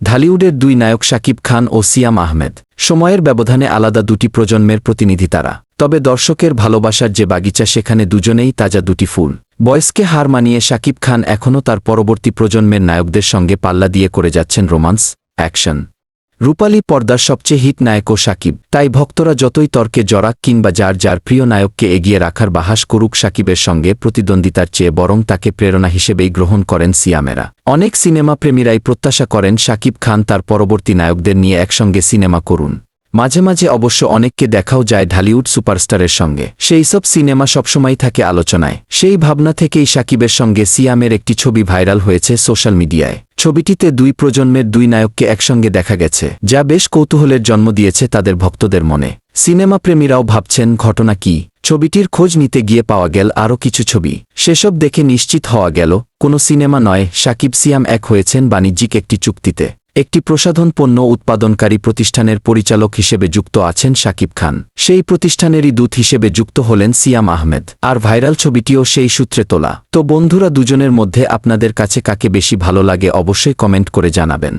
ঢালিউডের দুই নায়ক শাকিব খান ও সিয়াম আহমেদ। সময়ের ব্যবধানে আলাদা দুটি প্রজন্মের প্রতিনিধি তারা। তবে দর্শকের ভালোবাসার যে বাগিচা সেখানে দুজনেই তাজা দুটি ফুল। বয়সকে হার মানিয়ে শাকিব খান এখনও তার পরবর্তী প্রজন্মের নায়কদের সঙ্গে পাল্লা দিয়ে করে যাচ্ছেন রোমান্স, অ্যাকশন। রূপালী পর্দার সবচেয়ে হিট নায়ক ও সাকিব। তাই ভক্তরা যতই তর্কে জরাক কিংবা যার যার প্রিয় নায়ককে এগিয়ে রাখার বাহাস করুক সাকিবের সঙ্গে, প্রতিদ্বন্দ্বিতার চেয়ে বরং তাকে প্রেরণা হিসেবেই গ্রহণ করেন সিয়ামেরা। অনেক সিনেমা প্রেমীরাই প্রত্যাশা করেন সাকিব খান তার পরবর্তী নায়কদের নিয়ে একসঙ্গে সিনেমা করুন। মাঝে মাঝে অবশ্য অনেককে দেখাও যায় ঢালিউড সুপারস্টারের সঙ্গে। সেই সব সিনেমা সবসময় থাকে আলোচনায়। সেই ভাবনা থেকেই সাকিবের সঙ্গে সিয়ামের একটি ছবি ভাইরাল হয়েছে সোশ্যাল মিডিয়ায়। ছবিটিতে দুই প্রজন্মের দুই নায়ককে একসঙ্গে দেখা গেছে, যা বেশ কৌতূহলের জন্ম দিয়েছে তাদের ভক্তদের মনে। সিনেমা প্রেমীরাও ভাবছেন, ঘটনা কি? ছবিটির খোঁজ নিতে গিয়ে পাওয়া গেল আরও কিছু ছবি। সেসব দেখে নিশ্চিত হওয়া গেল, কোনো সিনেমা নয়, সাকিব সিয়াম এক হয়েছেন বাণিজ্যিক একটি চুক্তিতে। একটি প্রসাধন পণ্য উৎপাদনকারী প্রতিষ্ঠানের পরিচালক হিসেবে যুক্ত আছেন শাকিব খান। সেই প্রতিষ্ঠানেরই দূত হিসেবে যুক্ত হলেন সিয়াম আহমেদ। আর ভাইরাল ছবিটিও সেই সূত্রে তোলা। তো বন্ধুরা দুজনের মধ্যে আপনাদের কাছে কাকে বেশি ভালো লাগে অবশ্যই কমেন্ট করে জানাবেন।